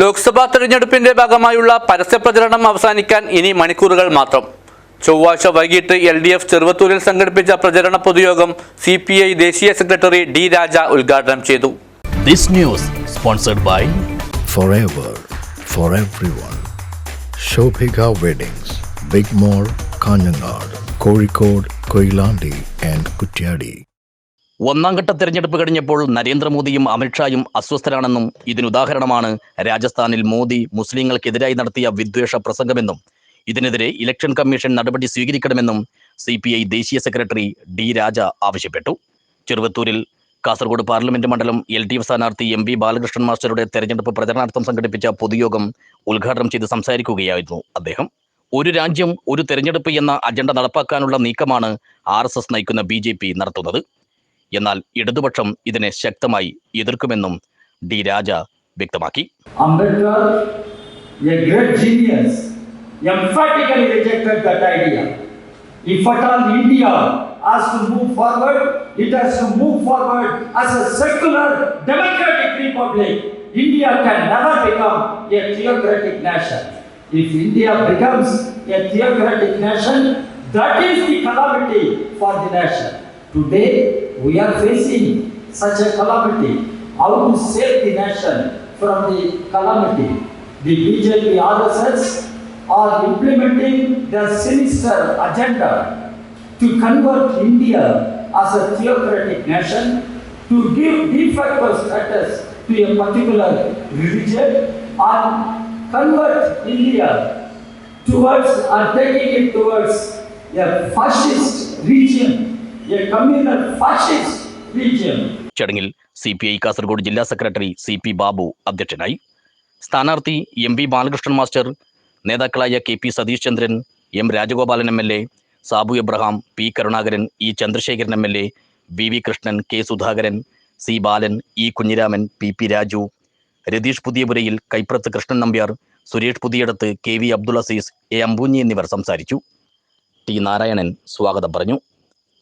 ലോക്സഭാ തെരഞ്ഞെടുപ്പിന്റെ ഭാഗമായുള്ള പരസ്യപ്രചരണം അവസാനിക്കാൻ ഇനി മണിക്കൂറുകൾ മാത്രം ചൊവ്വാഴ്ച വൈകിട്ട് എൽ ഡി എഫ് ചെറുവത്തൂരിൽ സംഘടിപ്പിച്ച പ്രചരണ പൊതുയോഗം സി പി ഐ ദേശീയ സെക്രട്ടറി ഡി രാജ ഉദ്ഘാടനം ചെയ്തു This news sponsored by forever for everyone. Shobhika Weddings, Big Mall, Kanyanad, Kozhikode, Koilandi and Kutyadi. ഒന്നാം ഘട്ട തെരഞ്ഞെടുപ്പ് കഴിഞ്ഞപ്പോൾ നരേന്ദ്രമോദിയും അമിത്ഷായും അസ്വസ്ഥരാണെന്നും ഇതിനുദാഹരണമാണ് രാജസ്ഥാനിൽ മോദി മുസ്ലിങ്ങൾക്കെതിരായി നടത്തിയ വിദ്വേഷ പ്രസംഗമെന്നും ഇതിനെതിരെ ഇലക്ഷൻ കമ്മീഷൻ നടപടി സ്വീകരിക്കണമെന്നും സി പി ഐ ദേശീയ സെക്രട്ടറി ഡി രാജ ആവശ്യപ്പെട്ടു. ചെറുവത്തൂരിൽ കാസർഗോഡ് പാർലമെന്റ് മണ്ഡലം എൽ ഡി എഫ് സ്ഥാനാർത്ഥി എം വി ബാലകൃഷ്ണൻ മാസ്റ്ററുടെ തെരഞ്ഞെടുപ്പ് പ്രചരണാർത്ഥം സംഘടിപ്പിച്ച പൊതുയോഗം ഉദ്ഘാടനം ചെയ്ത് സംസാരിക്കുകയായിരുന്നു അദ്ദേഹം. ഒരു രാജ്യം ഒരു തെരഞ്ഞെടുപ്പ് എന്ന അജണ്ട നടപ്പാക്കാനുള്ള നീക്കമാണ് ആർ നയിക്കുന്ന ബി നടത്തുന്നത്. എന്നാൽ ഇടതുപക്ഷം ഇതിനെ ശക്തമായി എതിർക്കുമെന്നും ഡി രാജ വ്യക്തമാക്കി Ambedkar, a great genius, emphatically rejected that idea. If at all India has to move forward, it has to move forward as a secular democratic republic. India can never become a theocratic nation. If India becomes a theocratic nation, that is the calamity for the nation. Today, we are facing such a calamity. How to save the nation from the calamity? The BJP RSS are implementing their sinister agenda to convert India as a theocratic nation, to give de facto status to a particular religion, and convert India towards or taking it towards a fascist region. ചടങ്ങിൽ C P I Kasaragod ജില്ലാ secretary C P Babu അധ്യക്ഷനായി. സ്ഥാനാർത്ഥി M P Balakrishnan master നേതാക്കളായ K P Satheesh Chandran M Rajagopalan M L A Sabu Abraham P Karunakaran E Chandrasekharan M L A V V Krishnan K Sudhakaran C Balan E Kunhiraman P P Raju Ratheesh Puthiyapurayil Kaiprath Krishnan Nambiar Suresh Puthiyadath K V Abdul Azeez A Ambunhi എന്നിവർ സംസാരിച്ചു. T Narayanan സ്വാഗതം പറഞ്ഞു.